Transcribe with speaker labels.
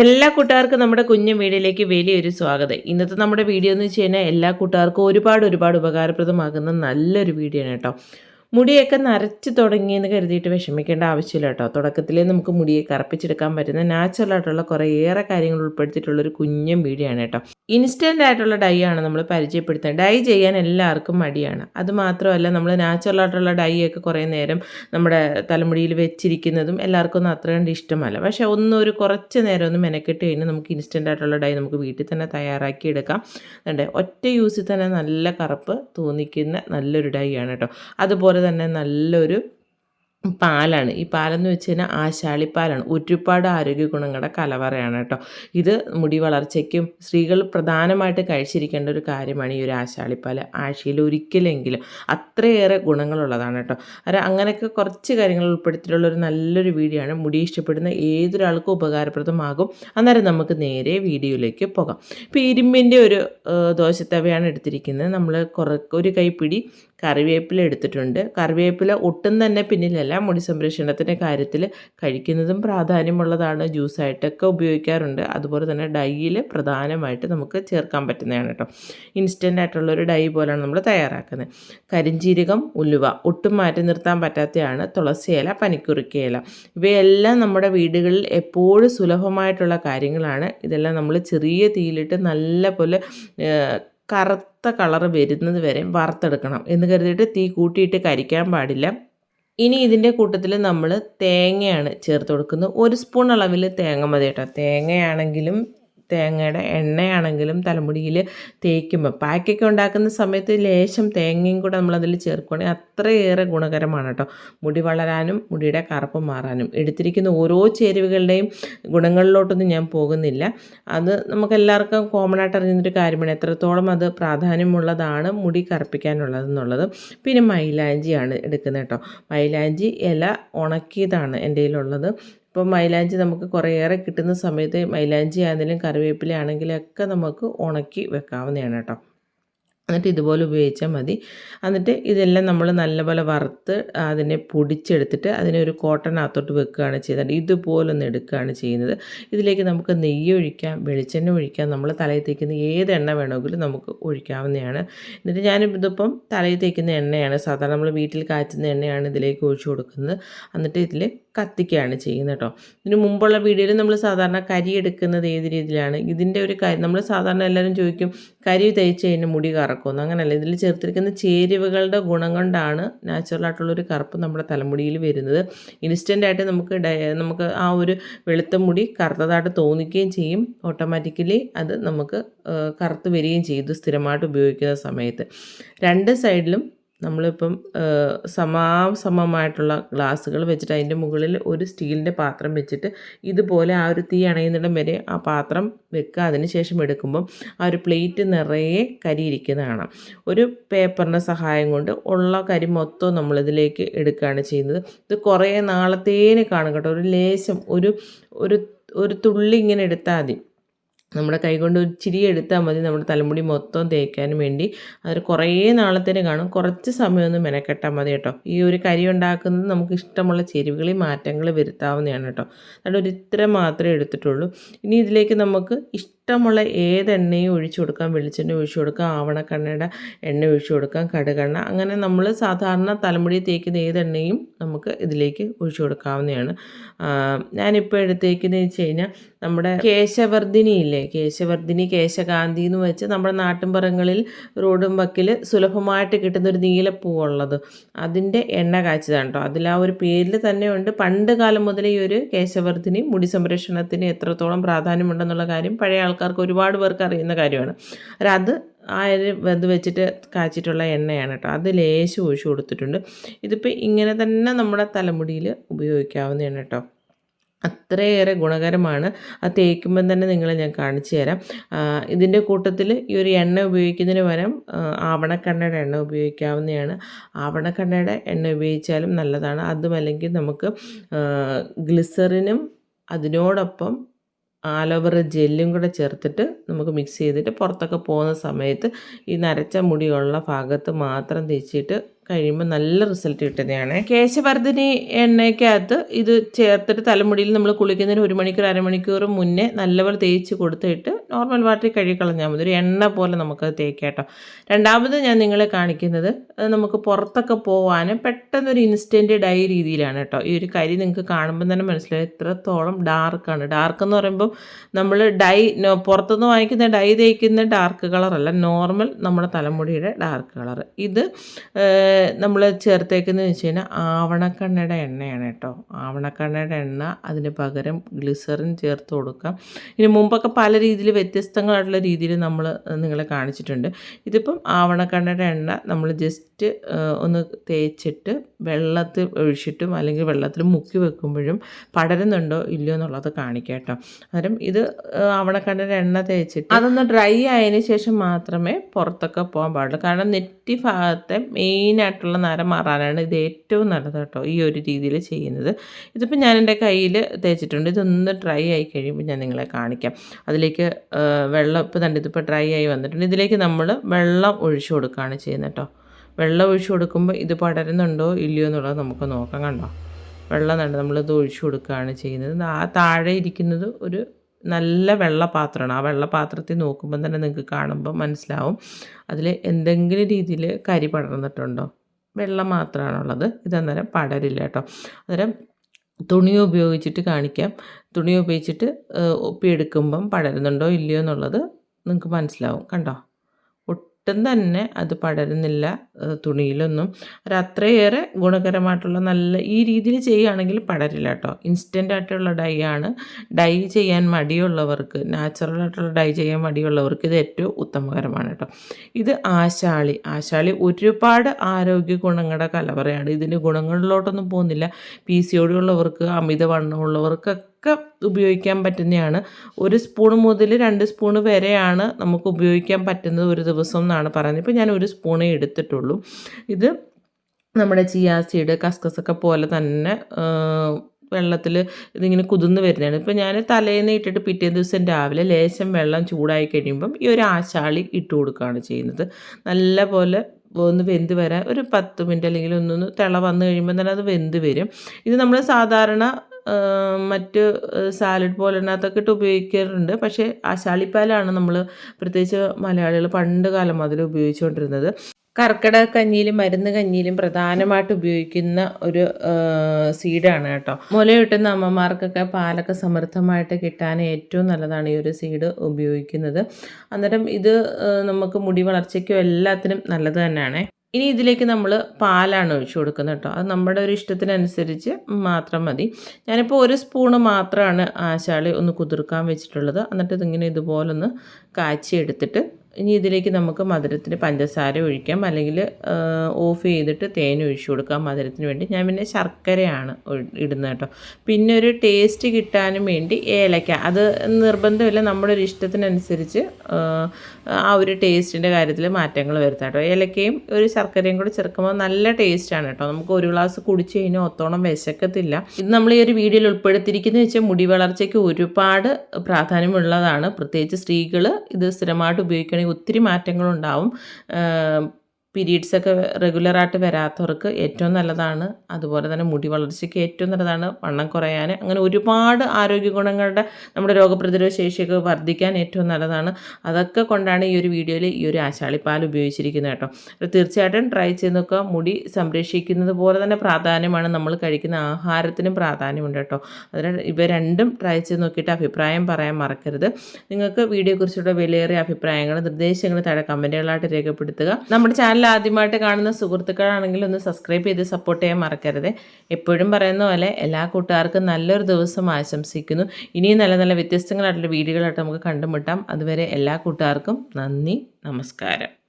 Speaker 1: എല്ലാ കൂട്ടുകാർക്കും നമ്മുടെ കുഞ്ഞു വീഡിയോയിലേക്ക് വലിയൊരു സ്വാഗതം. ഇന്നത്തെ നമ്മുടെ വീഡിയോ എന്ന് വെച്ച് കഴിഞ്ഞാൽ എല്ലാ കൂട്ടുകാർക്കും ഒരുപാട് ഒരുപാട് ഉപകാരപ്രദമാകുന്ന നല്ലൊരു വീഡിയോ ആണ് കേട്ടോ. മുടിയൊക്കെ നരച്ച് തുടങ്ങിയെന്ന് കരുതിയിട്ട് വിഷമിക്കേണ്ട ആവശ്യമില്ല കേട്ടോ. തുടക്കത്തിലേ നമുക്ക് മുടിയെ കറപ്പിച്ചെടുക്കാൻ പറ്റുന്ന നാച്ചുറൽ ആയിട്ടുള്ള കുറേയേറെ കാര്യങ്ങൾ ഉൾപ്പെടുത്തിയിട്ടുള്ളൊരു കുഞ്ഞൻ വീഡിയോ ആണ് കേട്ടോ. ഇൻസ്റ്റന്റ് ആയിട്ടുള്ള ഡൈ ആണ് നമ്മൾ പരിചയപ്പെടുത്തുന്നത്. ഡൈ ചെയ്യാൻ എല്ലാവർക്കും മടിയാണ്. അത് മാത്രമല്ല നമ്മൾ നാച്ചുറൽ ആയിട്ടുള്ള ഡൈ ഒക്കെ കുറേ നേരം നമ്മുടെ തലമുടിയിൽ വെച്ചിരിക്കുന്നതും എല്ലാവർക്കും ഒന്നും അത്ര കണ്ട് ഇഷ്ടമല്ല. പക്ഷേ ഒന്ന് ഒരു കുറച്ച് നേരം ഒന്ന് മെനക്കെട്ട് കഴിഞ്ഞാൽ നമുക്ക് ഇൻസ്റ്റന്റ് ആയിട്ടുള്ള ഡൈ നമുക്ക് വീട്ടിൽ തന്നെ തയ്യാറാക്കി എടുക്കാം. അതുകൊണ്ട് ഒറ്റ യൂസിൽ തന്നെ നല്ല കറുപ്പ് തോന്നിക്കുന്ന നല്ലൊരു ഡൈ ആണ് കേട്ടോ. അതുപോലെ തന്നെ നല്ലൊരു പാലാണ്. ഈ പാലെന്ന് വെച്ച് കഴിഞ്ഞാൽ ആശാളിപ്പാലാണ്. ഒരുപാട് ആരോഗ്യ ഗുണങ്ങളുടെ കലവറയാണ് കേട്ടോ. ഇത് മുടി വളർച്ചയ്ക്കും സ്ത്രീകൾ പ്രധാനമായിട്ട് കഴിച്ചിരിക്കേണ്ട ഒരു കാര്യമാണ് ഈ ഒരു ആശാളിപ്പാൽ ആഴ്ചയിൽ ഒരിക്കലെങ്കിലും അത്രയേറെ ഗുണങ്ങളുള്ളതാണ് കേട്ടോ. അത് അങ്ങനെയൊക്കെ കുറച്ച് കാര്യങ്ങൾ ഉൾപ്പെടുത്തിയിട്ടുള്ള ഒരു നല്ലൊരു വീഡിയോ ആണ്. മുടി ഇഷ്ടപ്പെടുന്ന ഏതൊരാൾക്കും ഉപകാരപ്രദമാകും. അന്നേരം നമുക്ക് നേരെ വീഡിയോയിലേക്ക് പോകാം. ഇപ്പോൾ ഇരുമ്പിന്റെ ഒരു ദോശത്തവയാണ് എടുത്തിരിക്കുന്നത്. നമ്മൾ കുറ ഒരു കൈപ്പിടി കറിവേപ്പില എടുത്തിട്ടുണ്ട്. കറിവേപ്പില ഒട്ടും തന്നെ പിന്നിലല്ല മുടി സംരക്ഷണത്തിന്റെ കാര്യത്തിൽ കഴിക്കുന്നതും പ്രാധാന്യമുള്ളതാണ്. ജ്യൂസായിട്ടൊക്കെ ഉപയോഗിക്കാറുണ്ട്. അതുപോലെ തന്നെ ഡൈയിൽ പ്രധാനമായിട്ട് നമുക്ക് ചേർക്കാൻ പറ്റുന്നതാണ് കേട്ടോ. ഇൻസ്റ്റന്റ് ആയിട്ടുള്ളൊരു ഡൈ പോലെയാണ് നമ്മൾ തയ്യാറാക്കുന്നത്. കരിഞ്ചീരകം ഉലുവ ഒട്ടും മാറ്റി നിർത്താൻ പറ്റാത്തതാണ് തുളസിയില പനിക്കുറിക്കയില ഇവയെല്ലാം നമ്മുടെ വീടുകളിൽ എപ്പോഴും സുലഭമായിട്ടുള്ള കാര്യങ്ങളാണ്. ഇതെല്ലാം നമ്മൾ ചെറിയ തീയിലിട്ട് നല്ല പോലെ കറുത്ത കളറ് വരുന്നത് വരെ വറുത്തെടുക്കണം എന്ന് കരുതിയിട്ട് തീ കൂട്ടിയിട്ട് കരിക്കാൻ പാടില്ല. ഇനി ഇതിന്റെ കൂട്ടത്തിൽ നമ്മൾ തേങ്ങയാണ് ചേർത്ത് കൊടുക്കുന്നത്. ഒരു സ്പൂൺ അളവിൽ തേങ്ങ മതി കേട്ടോ. തേങ്ങയാണെങ്കിലും തേങ്ങയുടെ എണ്ണയാണെങ്കിലും തലമുടിയിൽ തേക്കുമ്പോൾ. പാക്കൊക്കെ ഉണ്ടാക്കുന്ന സമയത്ത് ലേശം തേങ്ങയും കൂടെ നമ്മളതിൽ ചേർക്കുകയാണെങ്കിൽ അത്രയേറെ ഗുണകരമാണ് കേട്ടോ. മുടി വളരാനും മുടിയുടെ കറുപ്പ് മാറാനും. എടുത്തിരിക്കുന്ന ഓരോ ചേരുവകളുടെയും ഗുണങ്ങളിലോട്ടൊന്നും ഞാൻ പോകുന്നില്ല. അത് നമുക്കെല്ലാവർക്കും കോമൺ ആയിട്ട് അറിയുന്നൊരു കാര്യമാണ്. എത്രത്തോളം അത് പ്രാധാന്യമുള്ളതാണ് മുടി കറുപ്പിക്കാനുള്ളതെന്നുള്ളത്. പിന്നെ മൈലാഞ്ചിയാണ് എടുക്കുന്നത് കേട്ടോ. മൈലാഞ്ചി ഇല ഉണക്കിയതാണ് എന്റെ കയ്യിലുള്ളത്. ഇപ്പോൾ മൈലാഞ്ചി നമുക്ക് കുറേയേറെ കിട്ടുന്ന സമയത്ത് മൈലാഞ്ചി ആണെങ്കിലും കറിവേപ്പില ആണെങ്കിലും ഒക്കെ നമുക്ക് ഉണക്കി വെക്കാവുന്നതാണ് കേട്ടോ. എന്നിട്ട് ഇതുപോലെ ഉപയോഗിച്ചാൽ മതി. എന്നിട്ട് ഇതെല്ലാം നമ്മൾ നല്ലപോലെ വറുത്ത് അതിനെ പൊടിച്ചെടുത്തിട്ട് അതിനെ ഒരു കോട്ടനകത്തോട്ട് വെക്കുകയാണ് ചെയ്യുന്നത്. ഇതുപോലെ ഒന്ന് എടുക്കുകയാണ് ചെയ്യുന്നത്. ഇതിലേക്ക് നമുക്ക് നെയ്യ് ഒഴിക്കാം വെളിച്ചെണ്ണ ഒഴിക്കാം. നമ്മൾ തലയിൽ തേക്കുന്ന ഏത് എണ്ണ വേണമെങ്കിലും നമുക്ക് ഒഴിക്കാവുന്നതാണ്. എന്നിട്ട് ഞാൻ ഇതിപ്പം തലയിൽ തേക്കുന്ന എണ്ണയാണ്. സാധാരണ നമ്മൾ വീട്ടിൽ കാച്ചുന്ന എണ്ണയാണ് ഇതിലേക്ക് ഒഴിച്ചു കൊടുക്കുന്നത്. എന്നിട്ട് ഇതിൽ കത്തിക്കുകയാണ് ചെയ്യുന്നത് കേട്ടോ. ഇതിന് മുമ്പുള്ള വീഡിയോയിൽ നമ്മൾ സാധാരണ കരി എടുക്കുന്നത് ഏത് രീതിയിലാണ്? ഇതിന്റെ ഒരു കരി നമ്മൾ സാധാരണ എല്ലാവരും ചോദിക്കും കരി തേച്ച് കഴിഞ്ഞ് മുടി കറക്കുമെന്ന്. അങ്ങനെയല്ല ഇതിൽ ചേർത്തിരിക്കുന്ന ചേരുവകളുടെ ഗുണം കൊണ്ടാണ് നാച്ചുറൽ ആയിട്ടുള്ളൊരു കറുപ്പ് നമ്മുടെ തലമുടിയിൽ വരുന്നത്. ഇൻസ്റ്റന്റ് ആയിട്ട് നമുക്ക് നമുക്ക് ആ ഒരു വെളുത്ത മുടി കറുത്തതായിട്ട് തോന്നിക്കുകയും ചെയ്യും. ഓട്ടോമാറ്റിക്കലി അത് നമുക്ക് കറുത്ത് വരികയും ചെയ്യും. ഇത് സ്ഥിരമായിട്ട് ഉപയോഗിക്കുന്ന സമയത്ത്. രണ്ട് സൈഡിലും നമ്മളിപ്പം സമാസമമായിട്ടുള്ള ഗ്ലാസ്സുകൾ വെച്ചിട്ട് അതിന്റെ മുകളിൽ ഒരു സ്റ്റീലിന്റെ പാത്രം വെച്ചിട്ട് ഇതുപോലെ ആ ഒരു തീ അണയുന്നിടം വരെ ആ പാത്രം വെക്കുക. അതിന് ശേഷം എടുക്കുമ്പം ആ ഒരു പ്ലേറ്റ് നിറയെ കരി ഇരിക്കുന്നത് കാണാം ഒരു പേപ്പറിന്റെ സഹായം കൊണ്ട് ഉള്ള കരി മൊത്തം നമ്മളിതിലേക്ക് എടുക്കുകയാണ് ചെയ്യുന്നത്. ഇത് കുറേ നാളത്തേന് കാണും കേട്ടോ. ഒരു ലേശം ഒരു ഒരു ഒരു തുള്ളി ഇങ്ങനെ എടുത്താൽ മതി. നമ്മുടെ കൈ കൊണ്ട് ഇച്ചിരി എടുത്താൽ മതി. നമ്മുടെ തലമുടി മൊത്തം തേക്കാനും വേണ്ടി. അത് കുറേ നാളത്തേന് കാണും. കുറച്ച് സമയമൊന്നും മെനക്കെട്ടാൽ മതി കേട്ടോ. ഈ ഒരു കരി ഉണ്ടാക്കുന്നത് നമുക്ക് ഇഷ്ടമുള്ള ചെരുവുകളിൽ മാറ്റങ്ങൾ വരുത്താവുന്നതാണ് കേട്ടോ. അതുകൊണ്ട് ഒരു ഇത്ര മാത്രമേ എടുത്തിട്ടുള്ളൂ. ഇനി ഇതിലേക്ക് നമുക്ക് ഇഷ്ടമുള്ള ഏത് എണ്ണയും ഒഴിച്ചു കൊടുക്കാം. വെളിച്ചെണ്ണ ഒഴിച്ചു കൊടുക്കാം. ആവണക്കണ്ണയുടെ എണ്ണ ഒഴിച്ചു കൊടുക്കാം. കടുകെണ്ണ. അങ്ങനെ നമ്മൾ സാധാരണ തലമുടി തേക്കുന്ന ഏത് എണ്ണയും നമുക്ക് ഇതിലേക്ക് ഒഴിച്ചു കൊടുക്കാവുന്നതാണ്. ഞാനിപ്പോൾ എടുത്തേക്കുന്നത് വെച്ച് കഴിഞ്ഞാൽ നമ്മുടെ കേശവർദ്ധിനി ഇല്ലേ കേശവർദ്ധിനി കേശകാന്തി എന്ന് വെച്ച് നമ്മുടെ നാട്ടിൻപുറങ്ങളിൽ റോഡും വക്കിൽ സുലഭമായിട്ട് കിട്ടുന്ന ഒരു നീലപ്പൂവുള്ളത്. അതിന്റെ എണ്ണ കാച്ചതാണ് കേട്ടോ അതിൽ ആ ഒരു പേരിൽ തന്നെ ഉണ്ട് പണ്ട് കാലം മുതലേ ഈ ഒരു കേശവർദ്ധിനി മുടി സംരക്ഷണത്തിന് എത്രത്തോളം പ്രാധാന്യമുണ്ടെന്നുള്ള കാര്യം പഴയ ആൾക്കാർക്ക് ഒരുപാട് പേർക്ക് അറിയുന്ന കാര്യമാണ്. അത് ആ ഒരു ഇത് വെച്ചിട്ട് കാച്ചിട്ടുള്ള എണ്ണയാണ് കേട്ടോ അത് ലേശം ഒഴിച്ചു കൊടുത്തിട്ടുണ്ട്. ഇതിപ്പോൾ ഇങ്ങനെ തന്നെ നമ്മുടെ തലമുടിയിൽ ഉപയോഗിക്കാവുന്നതാണ് കേട്ടോ അത്രയേറെ ഗുണകരമാണ്. അത് തേക്കുമ്പം തന്നെ നിങ്ങളെ ഞാൻ കാണിച്ചു തരാം. ഇതിന്റെ കൂട്ടത്തിൽ ഈ ഒരു എണ്ണ ഉപയോഗിക്കുന്നതിന് പകരം ആ, ആവണക്കണ്ണയുടെ എണ്ണ ഉപയോഗിക്കാവുന്നതാണ്. ആവണക്കണ്ണയുടെ എണ്ണ ഉപയോഗിച്ചാലും നല്ലതാണ്. അതുമല്ലെങ്കിൽ നമുക്ക് ഗ്ലിസറിനും അതിനോടൊപ്പം ആലോവേറ ജെല്ലും കൂടെ ചേർത്തിട്ട് നമുക്ക് മിക്സ് ചെയ്തിട്ട് പുറത്തൊക്കെ പോകുന്ന സമയത്ത് ഈ നരച്ച മുടിയുള്ള ഭാഗത്ത് മാത്രം തേച്ചിട്ട് കഴിയുമ്പോൾ നല്ല റിസൾട്ട് കിട്ടുന്നതാണ്. കേശവർദ്ധിനി എണ്ണയ്ക്കകത്ത് ഇത് ചേർത്തിട്ട് തലമുടിയിൽ നമ്മൾ കുളിക്കുന്നതിന് ഒരു മണിക്കൂർ അരമണിക്കൂർ മുന്നേ നല്ലപോലെ തേച്ച് കൊടുത്തിട്ട് നോർമൽ വാട്ടറിൽ കഴുകിക്കളഞ്ഞാൽ മതി. ഒരു എണ്ണ പോലെ നമുക്ക് തേക്കേട്ടോ. കേട്ടോ രണ്ടാമത് ഞാൻ നിങ്ങളെ കാണിക്കുന്നത് നമുക്ക് പുറത്തൊക്കെ പോകാനും പെട്ടെന്നൊരു ഇൻസ്റ്റന്റ് ഡൈ രീതിയിലാണ് കേട്ടോ ഈ ഒരു കരി നിങ്ങൾക്ക് കാണുമ്പോൾ തന്നെ മനസ്സിലായി എത്രത്തോളം ഡാർക്കാണ് ഡാർക്ക് എന്ന് പറയുമ്പോൾ നമ്മൾ ഡൈ പുറത്തുനിന്ന് വാങ്ങിക്കുന്ന ഡൈ തേക്കുന്ന ഡാർക്ക് കളറല്ല നോർമൽ നമ്മുടെ തലമുടിയുടെ ഡാർക്ക് കളർ ഇത് നമ്മൾ ചേർത്തേക്കുന്നത് വെച്ച് കഴിഞ്ഞാൽ ആവണക്കണ്ണയുടെ എണ്ണയാണ് കേട്ടോ ആവണക്കണ്ണയുടെ എണ്ണ അതിന് പകരം ഗ്ലിസറിൻ ചേർത്ത് കൊടുക്കാം. ഇനി മുമ്പൊക്കെ പല രീതിയിൽ വ്യത്യസ്തങ്ങളായിട്ടുള്ള രീതിയിൽ നമ്മൾ നിങ്ങളെ കാണിച്ചിട്ടുണ്ട്. ഇതിപ്പം ആവണക്കണ്ണയുടെ എണ്ണ നമ്മൾ ജസ്റ്റ് ഒന്ന് തേച്ചിട്ട് വെള്ളത്തിൽ ഒഴിച്ചിട്ടും അല്ലെങ്കിൽ വെള്ളത്തിൽ മുക്കി വെക്കുമ്പോഴും പടരുന്നുണ്ടോ ഇല്ലയോ എന്നുള്ളത് കാണിക്കാം കേട്ടോ. അന്നേരം ഇത് ആവണക്കണ്ണയുടെ എണ്ണ തേച്ചിട്ട് അതൊന്ന് ഡ്രൈ ആയതിന് ശേഷം മാത്രമേ പുറത്തൊക്കെ പോകാൻ പാടുള്ളൂ. കാരണം നെറ്റി ഭാഗത്തെ മെയിനായിട്ടുള്ള നരം മാറാനാണ് ഇത് ഏറ്റവും നല്ലത് കേട്ടോ ഈ ഒരു രീതിയിൽ ചെയ്യുന്നത്. ഇതിപ്പോൾ ഞാൻ എന്റെ കയ്യിൽ തേച്ചിട്ടുണ്ട്. ഇതൊന്ന് ഡ്രൈ ആയി കഴിയുമ്പോൾ ഞാൻ നിങ്ങളെ കാണിക്കാം. അതിലേക്ക് വെള്ളം ഇപ്പോൾ തന്നെ ഇതിപ്പോൾ ഡ്രൈ ആയി വന്നിട്ടുണ്ട്. ഇതിലേക്ക് നമ്മൾ വെള്ളം ഒഴിച്ചു കൊടുക്കുകയാണ് ചെയ്യുന്നത് കേട്ടോ വെള്ളം ഒഴിച്ചു കൊടുക്കുമ്പോൾ ഇത് പടരുന്നുണ്ടോ ഇല്ലയോ എന്നുള്ളത് നമുക്ക് നോക്കാം കണ്ടോ. വെള്ളം തന്നെ നമ്മളിത് ഒഴിച്ചു കൊടുക്കുകയാണ് ചെയ്യുന്നത്. ആ താഴെ ഇരിക്കുന്നത് ഒരു നല്ല വെള്ളപാത്രമാണ്. ആ വെള്ളപാത്രത്തിൽ നോക്കുമ്പോൾ തന്നെ നിങ്ങൾക്ക് കാണുമ്പോൾ മനസ്സിലാവും. അതിൽ എന്തെങ്കിലും രീതിയിൽ കരി പടർന്നിട്ടുണ്ടോ. വെള്ളം മാത്രമാണുള്ളത്. ഇതന്നേരം പടരില്ല കേട്ടോ അന്നേരം തുണി ഉപയോഗിച്ചിട്ട് കാണിക്കാം. തുണി ഉപയോഗിച്ചിട്ട് ഒപ്പിയെടുക്കുമ്പം പടരുന്നുണ്ടോ ഇല്ലയോ എന്നുള്ളത് നിങ്ങൾക്ക് മനസ്സിലാവും. കണ്ടോ? ഒട്ടും തന്നെ അത് പടരുന്നില്ല തുണിയിലൊന്നും. അത്രയേറെ ഗുണകരമായിട്ടുള്ള നല്ല ഈ രീതിയിൽ ചെയ്യുകയാണെങ്കിൽ പടരില്ല കേട്ടോ. ഇൻസ്റ്റന്റ് ആയിട്ടുള്ള ഡൈ ആണ്. ഡൈ ചെയ്യാൻ മടിയുള്ളവർക്ക് നാച്ചുറൽ ആയിട്ടുള്ള ഡൈ ചെയ്യാൻ മടിയുള്ളവർക്ക് ഇത് ഏറ്റവും ഉത്തമകരമാണ് കേട്ടോ. ഇത് ആശാളി. ആശാളി ഒരുപാട് ആരോഗ്യ ഗുണങ്ങളുടെ കലവറയാണ്. ഇതിന് ഗുണങ്ങളിലോട്ടൊന്നും പോകുന്നില്ല. പി സി ഉള്ളവർക്ക് അമിതവണ്ണമുള്ളവർക്കൊക്കെ ഒക്കെ ഉപയോഗിക്കാൻ പറ്റുന്നതാണ്. ഒരു സ്പൂൺ മുതൽ രണ്ട് സ്പൂൺ വരെയാണ് നമുക്ക് ഉപയോഗിക്കാൻ പറ്റുന്നത് ഒരു ദിവസം എന്നാണ് പറയുന്നത്. ഇപ്പോൾ ഞാൻ ഒരു സ്പൂണേ എടുത്തിട്ടുള്ളൂ. ഇത് നമ്മുടെ ചിയാ സീഡ് കസ്കസൊക്കെ പോലെ തന്നെ വെള്ളത്തിൽ ഇതിങ്ങനെ കുതിർന്ന് വരുന്നതാണ്. ഇപ്പോൾ ഞാൻ തലേന്ന് ഇട്ടിട്ട് പിറ്റേ ദിവസം രാവിലെ ലേശം വെള്ളം ചൂടായി കഴിയുമ്പം ഈ ഒരു ആശാളി ഇട്ട് കൊടുക്കുകയാണ് ചെയ്യുന്നത്. നല്ല പോലെ ഒന്ന് വെന്ത് വരാൻ ഒരു പത്ത് മിനിറ്റ് അല്ലെങ്കിൽ ഒന്നൊന്ന് തിള വന്നു കഴിയുമ്പോൾ തന്നെ അത് വെന്ത് വരും. ഇത് നമ്മൾ സാധാരണ മറ്റ് സാലഡ് പോലുള്ളതൊക്കെ ഇട്ട് ഉപയോഗിക്കാറുണ്ട്. പക്ഷേ ആശാളിപ്പാലാണ് നമ്മൾ പ്രത്യേകിച്ച് മലയാളികൾ പണ്ട് കാലം മുതൽ ഉപയോഗിച്ചുകൊണ്ടിരുന്നത്. കർക്കിടക കഞ്ഞിയിലും മരുന്ന് കഞ്ഞിയിലും പ്രധാനമായിട്ട് ഉപയോഗിക്കുന്ന ഒരു സീഡാണ് കേട്ടോ. മുല കിട്ടുന്ന അമ്മമാർക്കൊക്കെ പാലൊക്കെ സമൃദ്ധമായിട്ട് കിട്ടാൻ ഏറ്റവും നല്ലതാണ് ഈ ഒരു സീഡ് ഉപയോഗിക്കുന്നത്. അന്നേരം ഇത് നമുക്ക് മുടി വളർച്ചയ്ക്കും എല്ലാത്തിനും നല്ലത് തന്നെയാണ്. ഇനി ഇതിലേക്ക് നമ്മൾ പാലാണ് ഒഴിച്ചു കൊടുക്കുന്നത് കേട്ടോ. അത് നമ്മുടെ ഒരു ഇഷ്ടത്തിനനുസരിച്ച് മാത്രം മതി. ഞാനിപ്പോൾ ഒരു സ്പൂണ് മാത്രമാണ് ആശാളി ഒന്ന് കുതിർക്കാൻ വെച്ചിട്ടുള്ളത്. എന്നിട്ട് ഇതിങ്ങനെ ഇതുപോലൊന്ന് കാച്ചി എടുത്തിട്ട് ഇനി ഇതിലേക്ക് നമുക്ക് മധുരത്തിന് പഞ്ചസാര ഒഴിക്കാം. അല്ലെങ്കിൽ ഓഫ് ചെയ്തിട്ട് തേൻ ഒഴിച്ചു കൊടുക്കാം മധുരത്തിന് വേണ്ടി. ഞാൻ പിന്നെ ശർക്കരയാണ് ഇടുന്നത് കേട്ടോ. പിന്നെ ഒരു ടേസ്റ്റ് കിട്ടാനും വേണ്ടി ഏലക്ക. അത് നിർബന്ധമില്ല. നമ്മുടെ ഒരു ഇഷ്ടത്തിനനുസരിച്ച് ആ ഒരു ടേസ്റ്റിന്റെ കാര്യത്തിൽ മാറ്റങ്ങൾ വരുത്താം കേട്ടോ. ഏലക്കയും ഒരു ശർക്കരയും കൂടെ ചേർക്കുമ്പോൾ നല്ല ടേസ്റ്റാണ് കേട്ടോ. നമുക്ക് ഒരു ഗ്ലാസ് കുടിച്ച് കഴിഞ്ഞാൽ ഒത്തോണം വിശക്കത്തില്ല. ഇത് നമ്മൾ ഈ ഒരു വീഡിയോയിൽ ഉൾപ്പെടുത്തിയിരിക്കുന്നത് വെച്ചാൽ മുടി വളർച്ചയ്ക്ക് ഒരുപാട് പ്രാധാന്യമുള്ളതാണ്. പ്രത്യേകിച്ച് സ്ത്രീകൾ ഇത് സ്ഥിരമായിട്ട് ഉപയോഗിക്കണമെങ്കിൽ ഒത്തിരി മാറ്റങ്ങളുണ്ടാവും. പീരീഡ്സൊക്കെ റെഗുലറായിട്ട് വരാത്തവർക്ക് ഏറ്റവും നല്ലതാണ്. അതുപോലെ തന്നെ മുടി വളർച്ചയ്ക്ക് ഏറ്റവും നല്ലതാണ്. വണ്ണം കുറയാൻ അങ്ങനെ ഒരുപാട് ആരോഗ്യ ഗുണങ്ങളുടെ നമ്മുടെ രോഗപ്രതിരോധ ശേഷിയൊക്കെ വർദ്ധിക്കാൻ ഏറ്റവും നല്ലതാണ്. അതൊക്കെ കൊണ്ടാണ് ഈ ഒരു വീഡിയോയിൽ ഈ ഒരു ആശാളിപ്പാൽ ഉപയോഗിച്ചിരിക്കുന്നത് കേട്ടോ. തീർച്ചയായിട്ടും ട്രൈ ചെയ്ത് നോക്കുക. മുടി സംരക്ഷിക്കുന്നത് പോലെ തന്നെ പ്രാധാന്യമാണ്. നമ്മൾ കഴിക്കുന്ന ആഹാരത്തിനും പ്രാധാന്യമുണ്ട് കേട്ടോ. അതിന് ഇവ രണ്ടും ട്രൈ ചെയ്ത് നോക്കിയിട്ട് അഭിപ്രായം പറയാൻ മറക്കരുത്. നിങ്ങൾക്ക് വീഡിയോയെക്കുറിച്ചുള്ള വിലയേറിയ അഭിപ്രായങ്ങൾ നിർദ്ദേശങ്ങൾ താഴെ കമന്റുകളായിട്ട് രേഖപ്പെടുത്തുക. നമ്മുടെ ആദ്യമായിട്ട് കാണുന്ന സുഹൃത്തുക്കളാണെങ്കിൽ ഒന്ന് സബ്സ്ക്രൈബ് ചെയ്ത് സപ്പോർട്ട് ചെയ്യാൻ മറക്കരുത്. എപ്പോഴും പറയുന്ന പോലെ എല്ലാ കൂട്ടുകാർക്കും നല്ലൊരു ദിവസം ആശംസിക്കുന്നു. ഇനിയും നല്ല നല്ല വ്യത്യസ്തങ്ങളായിട്ടുള്ള വീഡിയോകളായിട്ട് നമുക്ക് കണ്ടുമുട്ടാം. അതുവരെ എല്ലാ കൂട്ടുകാർക്കും നന്ദി നമസ്കാരം.